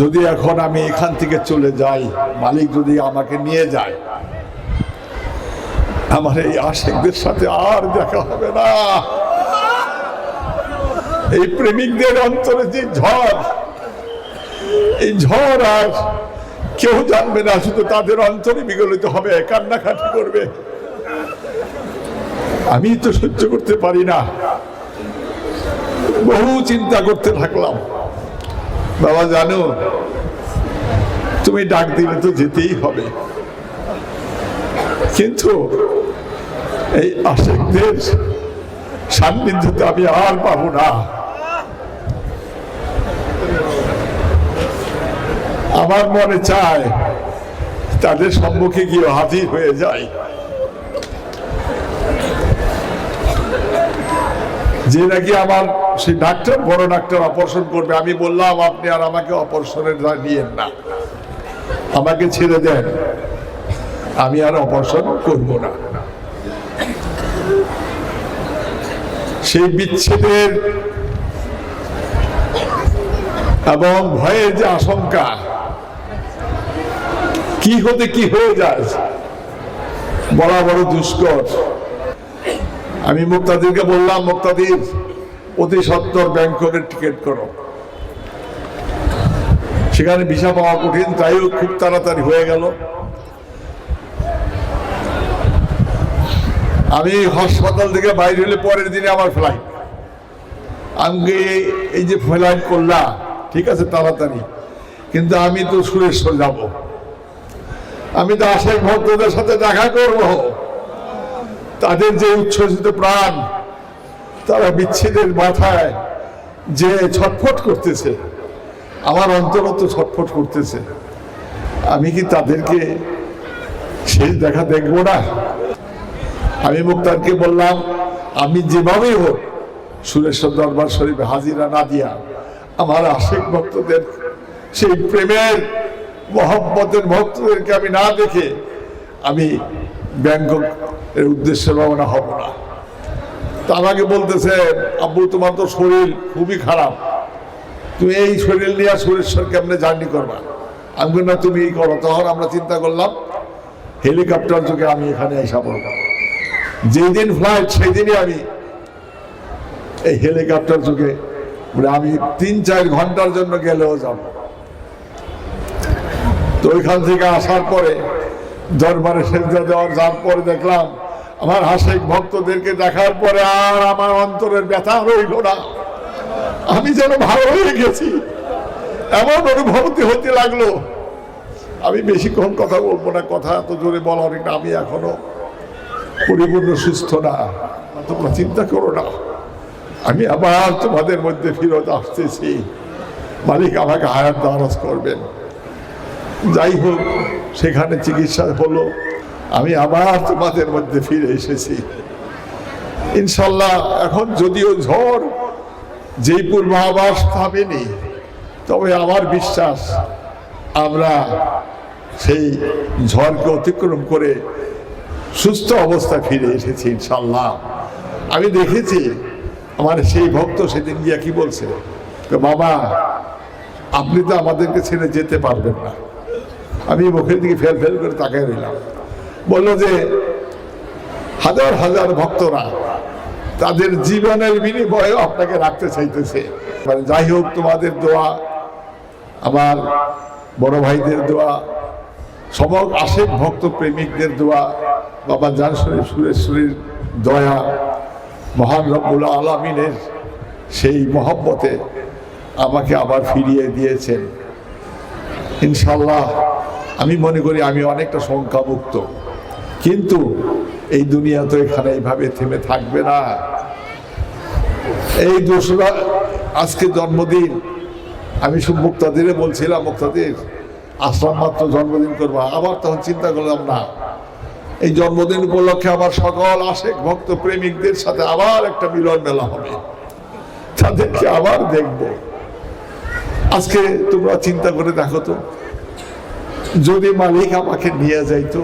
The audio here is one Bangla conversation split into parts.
যদি এখন আমি এখান থেকে চলে যাই, মালিক যদি আমাকে নিয়ে যায়, আমার এই আশেকদের সাথে আর দেখা হবে না। এই প্রেমিকদের অন্তরে যে ঝড়, এই ঝড় আর কেউ জানবে না, শুধু তাদের অন্তরে বিগলিত হবে, কান্নাকাটি করবে। আমি তো সহ্য করতে পারি না। বহু চিন্তা করতে থাকলাম। বাবা, জানো, তুমি ডাক দিলে তো যেতেই হবে। কিন্তু এই আশেকদের সান্নিধ্যতে আমি আর পাবো না। আমার মনে চায় তাদের সম্মুখে গিয়ে হাজির হয়ে যায় যে নাকি আমার সেই ডাক্তার, বড় ডাক্তার অপারেশন করবে। আমি বললাম, আপনি আর আমাকে অপারেশনের নিয়েন না। আমাকে ছেড়ে দেন। আমি আর অপারেশন করব না। সেই বিচ্ছেদের এবং ভয়ের যে আশঙ্কা, কি হতে কি হয়ে যায় বড় বড় দুষ্কর। আমি মুক্তাদিরকে বললাম, মুক্তাদির অতি সত্তর ব্যাংককের টিকিট করো। সেখানে ভিসা পাওয়া কঠিন, তাইও খুব তাড়াতাড়ি হয়ে গেল। আমি হাসপাতাল থেকে বাইরে হলে পরের দিনে আমার ফ্লাইট আমি এই- যে ফ্লাইট করলাম ঠিক আছে, তাড়াতাড়ি। কিন্তু আমি তো সুরেশ্বর যাব। আমি তো আশেক ভক্তদের সাথে দেখা করব। তাদের যে উচ্ছ্বসিত প্রাণ তারা বিচ্ছেদের মাথায় যে ছটফট করতেছে, আমার অন্তরত ছটফট করতেছে। আমি কি তাদেরকে শেষ দেখা দেখব না? আমি মুক্তারকে বললাম, আমি যেভাবেই হোক সুরেশ্বর দরবার শরীফে হাজিরা না দিয়া আমার আশেক ভক্তদের, সেই প্রেমের, মহব্বতের ভক্তদেরকে আমি না দেখে আমি ব্যাংকক এর উদ্দেশ্যে রওনা হব না। তা আমাকে বলতেছে, আব্বু, তোমার তো শরীর খুবই খারাপ। তুমি এই শরীর নিয়ে সুরেশ্বর কেমনে জার্নি করবা? আমি না, তুমি এই করো। তখন আমরা চিন্তা করলাম, হেলিকপ্টার যোগে আমি এখানে এসা যেই দিন ফ্লাইট সেই দিনই আমি এই হেলিকপ্টার যুগে মানে আমি তিন চার ঘণ্টার জন্য গেলেও যাব। তো ওইখান থেকে আসার পরে দরবারে সেজদা দেওয়ার যাওয়ার পরে দেখলাম আমার হাসিক ভক্তদেরকে দেখার পরে আর আমার অন্তরের ব্যথা রইল না। আমি যেন ভালো হয়ে গেছি, এমন অনুভূতি হতে লাগল। আমি বেশিক্ষণ কথা বলব না, কথা এত জোরে বলা অনেক আমি এখনও পরিপূর্ণ সুস্থ না, তোমরা চিন্তা করো না। আমি আবার তোমাদের মধ্যে ফিরত আসতেছি। মালিক আমাকে হায়াত দারাজ করবেন। যাই হোক, সেখানে চিকিৎসা হলো। আমি আবার তোমাদের মধ্যে ফিরে এসেছি। ইনশাল্লাহ, এখন যদিও ঝড় যেই পূর্বাভাস থামেনি, তবে আমার বিশ্বাস আমরা সেই ঝড়কে অতিক্রম করে সুস্থ অবস্থা ফিরে এসেছি ইনশাল্লাহ। আমি দেখেছি, আমার সেই ভক্ত সেদিন গিয়া কি বলছে বাবা আপনি তো আমাদেরকে ছেড়ে যেতে পারবেন না। আমি মুখের দিকে ফেল ফেল করে তাকায় রইলাম। বলল যে, হাজার হাজার ভক্তরা তাদের জীবনের বিনিময়ে আপনাকে রাখতে চাইতেছে। মানে যাই হোক, তোমাদের দোয়া, আমার বড় ভাইদের দোয়া সমক আশেক ভক্ত প্রেমিকদের দোয়া, বাবা জানসরের সুরেশ্বরীর দয়া, মহান রব্বুল আলমিনের সেই মহব্বতে আমাকে আবার ফিরিয়ে দিয়েছেন। ইনশাল্লাহ আমি মনে করি আমি অনেকটা সংখ্যামুক্ত কিন্তু এই দুনিয়া তো এখানে এইভাবে থেমে থাকবে না। এই দোসরা, আজকে জন্মদিন। আমি সব মুক্তাদিরে বলছিলাম, মুক্তাদির আসলাম মাত্র জন্মদিন করব। আবার তখন চিন্তা করলাম, না। এই জন্মদিন উপলক্ষে আবার সকল আশেক ভক্ত প্রেমিকদের সাথে আবার একটা মিলন মেলা হবে। তাদেরকে আবার দেখব। আজকে তোমরা চিন্তা করে দেখো তো, যদি মালিক আমাকে নিয়ে যাইতো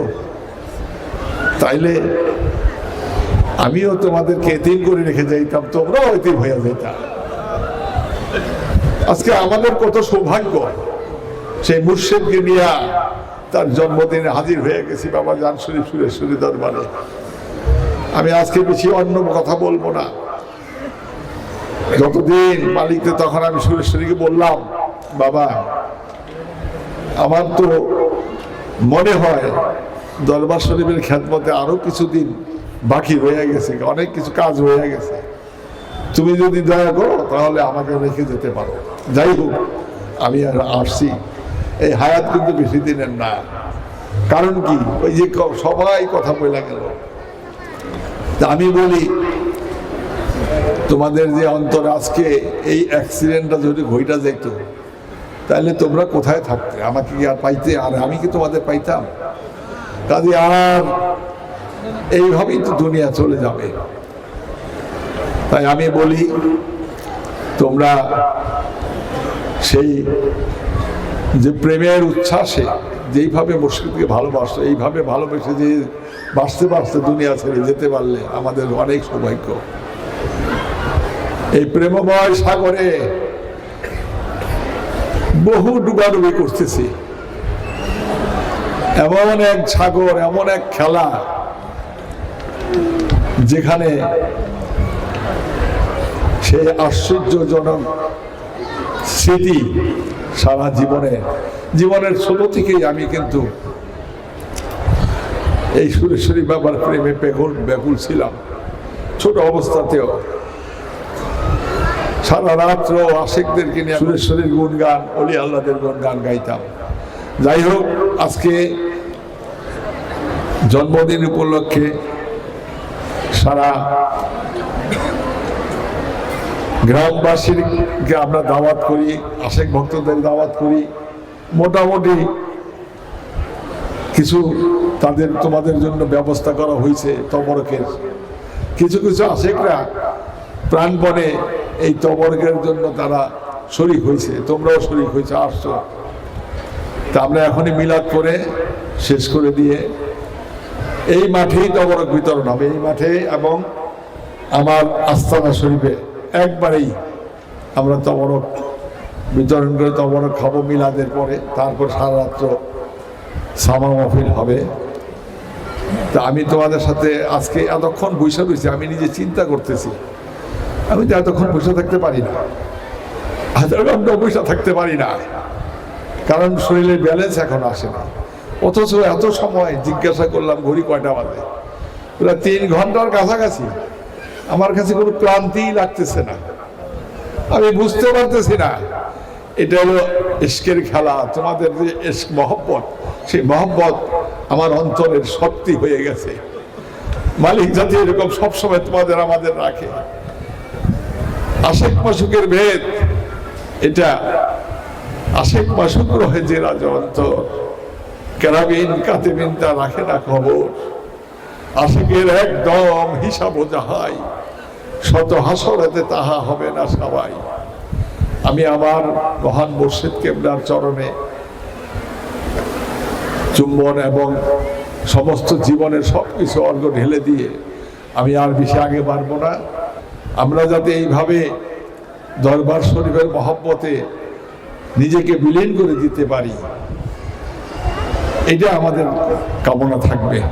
তাইলে আমিও তোমাদেরকে এতিম করে রেখে যাইতাম, তোমরাও এতিম হয়ে যাইতাম আজকে আমাদের কত সৌভাগ্য, সেই মুর্শিদকে নিয়ে তার জন্মদিনে হাজির হয়ে গেছি বাবা জান শরীফ সুরেশ্বরী দরবারে। আমি আজকে বেশি অন্য কথা বলব না। যতদিন মালিককে তখন আমি সুরেশ্বরীকে বললাম, বাবা, আমার তো মনে হয় দরবার শরীফের খ্যাতমতে আরও কিছুদিন বাকি রয়ে গেছে, অনেক কিছু কাজ রয়ে গেছে। তুমি যদি দয়া করো, তাহলে আমাকে রেখে যেতে পারো। যাই হোক, আমি আর আসছি। এই হায়াত কিন্তু বেশি দিনের না। কারণ কি? ওই যে সবাই কথা বলে গেল। আমি বলি, তোমাদের যে অন্তর আজকে এই অ্যাক্সিডেন্টটা যদি ঘইটা যেত তাহলে তোমরা কোথায় থাকতে? আমাকে কি আর পাইতে? আর আমি কি তোমাদের পাইতাম? কাজে আর এইভাবেই তো দুনিয়া চলে যাবে। তাই আমি বলি, তোমরা সেই যে প্রেমের উচ্ছ্বাসে যেইভাবে মুর্শিদকে ভালোবাসো, এইভাবে ভালোবেসে যে বাঁচতে বাঁচতে দুনিয়া ছেড়ে যেতে পারলে আমাদের অনেক সৌভাগ্য। এই প্রেমময় সাগরে বহু ডুবাডুবি করতেছি। এমন এক সাগর, এমন এক খেলা যেখানে সেই আশ্চর্যজনক স্মৃতি সারা জীবনে, জীবনের ছোট থেকেই আমি কিন্তু এই সুরেশ্বরী বাবার প্রেমে বেকুল ব্যাকুল ছিলাম, ছোট অবস্থাতেও। সারা রাত্র আশেকদেরকে নিয়ে সুরেশ্বরীর গুণগান, অলি আল্লাদের গুণগান গাইতাম। যাই হোক, আজকে জন্মদিন উপলক্ষে সারা গ্রামবাসীকে আমরা দাওয়াত করি, আশেক ভক্তদের দাওয়াত করি। মোটামুটি কিছু তাদের, তোমাদের জন্য ব্যবস্থা করা হয়েছে তবরকের। কিছু কিছু আশেকরা প্রাণপণে এই তবরকের জন্য তারা শরিক হয়েছে। তোমরাও শরিক হয়েছে, আসছো। তা আমরা এখনই মিলাদ করে শেষ করে দিয়ে এই মাঠেই তবরক বিতরণ হবে। এই মাঠে এবং আমার আস্তানা শরীফে একবারেই আমরা তবরক বিতরণ করে তবরক খাব মিলাদের পরে, তারপর সারা রাত্র সামা মহফিল হবে। তা আমি তোমাদের সাথে আজকে এতক্ষণ বসে রয়েছি, আমি নিজে চিন্তা করতেছি। আমি তো এতক্ষণ বসে থাকতে পারি না। হাজার ঘণ্টা বসে থাকতে পারি না। কারণ শরীরের ব্যালেন্স এখন আসে না। অথচ এত সময় জিজ্ঞাসা করলাম ঘড়ি কয়টা বাজে? তিন ঘণ্টার কাছাকাছি। আমার কাছে কোনো ক্লান্তিই লাগতেছে না। আমি বুঝতে পারতেছি না। এটা হলো ইস্কের খেলা, তোমাদের যে ইস্ক মহব্বত, সেই মহব্বত আমার অন্তরের শক্তি হয়ে গেছে। মালিক যাতে এরকম সবসময় তোমাদের আমাদের রাখে। আশেক মাসুকের ভেদ, এটা আশেক মাসুক রহে যে রাজ অন্তর কেরাবিন কাতেবিন তা রাখে না খবর। আশেকের একদম হিসাব যাহাই। শত হাসরেতে তাহা হবে না সবাই। আমি আমার মহান মুর্শিদ কেবলার চরণে চুম্বন এবং সমস্ত জীবনের সব কিছু অর্ঘ ঢেলে দিয়ে আমি আর বেশি আগে বাড়বো না। আমরা যাতে এইভাবে দরবার শরীফের মহব্বতে নিজেকে বিলীন করে দিতে পারি। এটা আমাদের কামনা থাকবে।